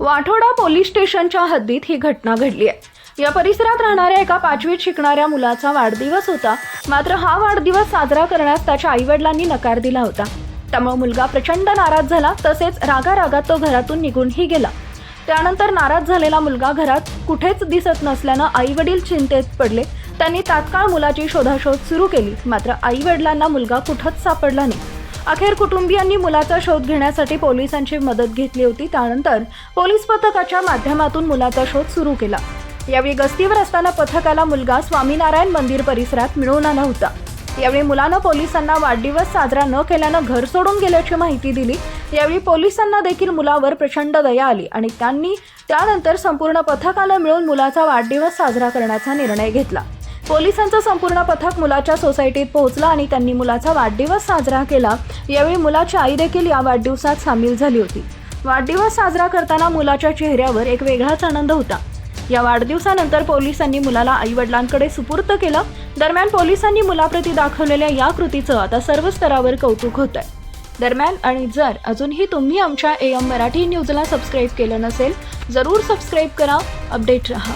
Wathoda police स्टेशनच्या हद्दीत ही घटना घडली आहे. या परिसरात राहणाऱ्या एका पाचवीत शिकणाऱ्या मुलाचा वाढदिवस होता. मात्र हा वाढदिवस साजरा करण्यास त्याच्या आईवडिलांनी नकार दिला होता. त्यामुळे मुलगा प्रचंड नाराज झाला तसेच रागारागात तो घरातून निघूनही गेला. त्यानंतर नाराज झालेला मुलगा घरात कुठेच दिसत नसल्यानं आई वडील चिंतेत पडले. त्यांनी तात्काळ मुलाची शोधाशोध सुरू केली. मात्र आई वडिलांना मुलगा कुठंच सापडला नाही. अखेर कुटुंबियांनी मुलाचा शोध घेण्यासाठी पोलिसांची मदत घेतली होती. त्यानंतर पोलीस पथकाच्या माध्यमातून मुलाचा शोध सुरू केला. यावेळी गस्तीवर असताना पथकाला मुलगा स्वामीनारायण मंदिर परिसरात मिळून आला होता. यावेळी मुलानं पोलिसांना वाढदिवस साजरा न केल्यानं घर सोडून गेल्याची माहिती दिली. यावेळी पोलिसांना देखील मुलावर प्रचंड दया आली आणि त्यांनी त्यानंतर संपूर्ण पथकानं मिळून मुलाचा वाढदिवस साजरा करण्याचा निर्णय घेतला. पोलिसांचं संपूर्ण पथक मुलाच्या सोसायटीत पोहोचलं आणि त्यांनी मुलाचा वाढदिवस साजरा केला. यावेळी मुलाची आई देखील या वाढदिवसात सामील झाली होती. वाढदिवस साजरा करताना मुलाच्या चेहऱ्यावर एक वेगळाच आनंद होता. या वाढदिवसानंतर पोलिसांनी मुलाला आईवडिलांकडे सुपूर्त केलं. दरम्यान पोलिसांनी मुलाप्रती दाखवलेल्या या कृतीचं आता सर्व स्तरावर कौतुक होत आहे दरम्यान आणि जर अजूनही तुम्ही आमच्या ए एम मराठी न्यूजला सबस्क्राईब केलं नसेल जरूर सबस्क्राईब करा. अपडेट रहा.